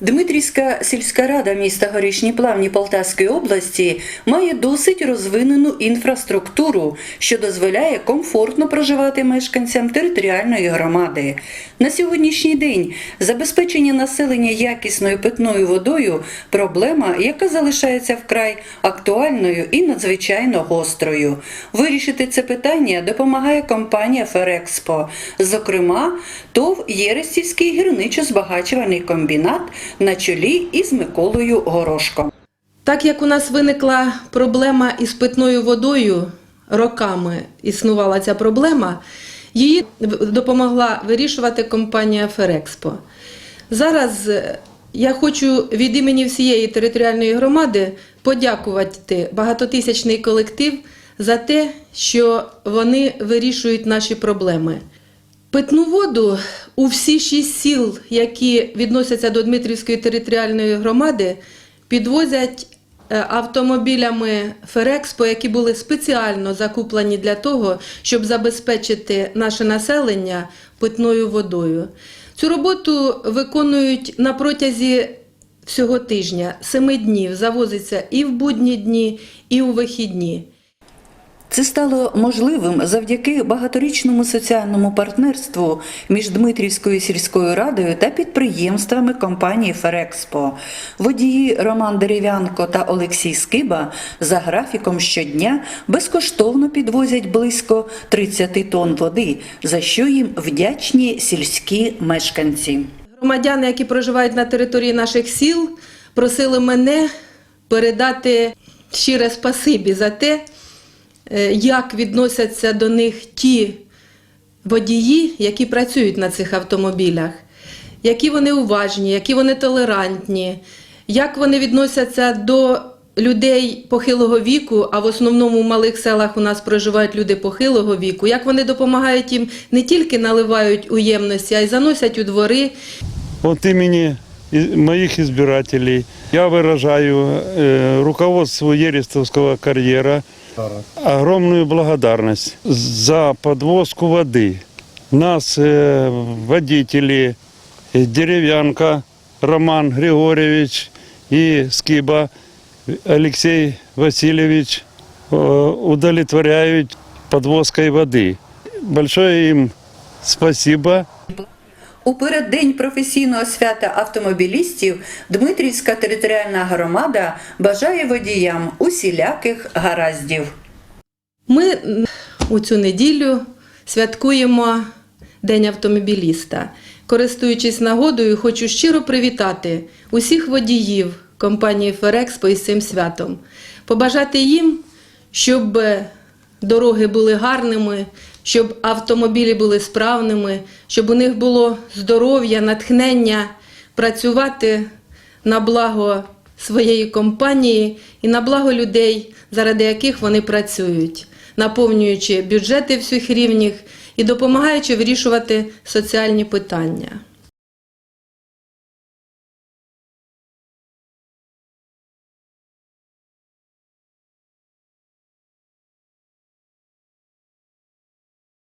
Дмитрівська сільська рада міста Горішні Плавні Полтавської області має досить розвинену інфраструктуру, що дозволяє комфортно проживати мешканцям територіальної громади. На сьогоднішній день забезпечення населення якісною питною водою проблема, яка залишається вкрай актуальною і надзвичайно гострою. Вирішити це питання допомагає компанія Ферекспо. Зокрема, ТОВ Єрестівський гірничо-збагачувальний комбінат на чолі із Миколою Горошком. Так як у нас виникла проблема із питною водою, роками існувала ця проблема, її допомогла вирішувати компанія Ферекспо. Зараз е, я хочу від імені всієї територіальної громади подякувати багатотисячний колектив за те, що вони вирішують наші проблеми. Питну воду у всі шість сіл, які відносяться до Дмитрівської територіальної громади, підвозять е, автомобілями Ферекспо, які були спеціально закуплені для того, щоб забезпечити наше населення питною водою. Цю роботу виконують на протязі всього тижня, семи днів, завозиться і в будні дні, і у вихідні. Це стало можливим завдяки багаторічному соціальному партнерству між Дмитрівською сільською радою та підприємствами компанії Ферекспо. Водії Роман Дерев'янко та Олексій Скиба за графіком щодня безкоштовно підвозять близько 30 тонн води, за що їм вдячні сільські мешканці. Громадяни, які проживають на території наших сіл, просили мене передати щире спасибі за те, як відносяться до них ті водії, які працюють на цих автомобілях, які вони уважні, які вони толерантні, як вони відносяться до людей похилого віку, а в основному в малих селах у нас проживають люди похилого віку, як вони допомагають їм? Не тільки наливають у ємності, а й заносять у двори, От имени и- моих избирателей я выражаю э, руководству Ерестовского огромную благодарность за подвозку воды. Нас, э, водители, э, Деревянко Роман Григорьевич и Скиба Алексей Васильевич э, удовлетворяют подвозкой воды. Большое им спасибо. У переддень професійного свята автомобілістів Дмитрівська територіальна громада бажає водіям усіляких гараздів. Ми у цю неділю святкуємо День автомобіліста. Користуючись нагодою, хочу щиро привітати усіх водіїв компанії Ферекспо із цим святом, побажати їм, щоб е, дороги були гарними, щоб автомобілі були справними, щоб у них було здоров'я, натхнення працювати на благо своєї компанії і на благо людей, заради яких вони працюють, наповнюючи бюджети всіх рівнів і допомагаючи вирішувати соціальні питання.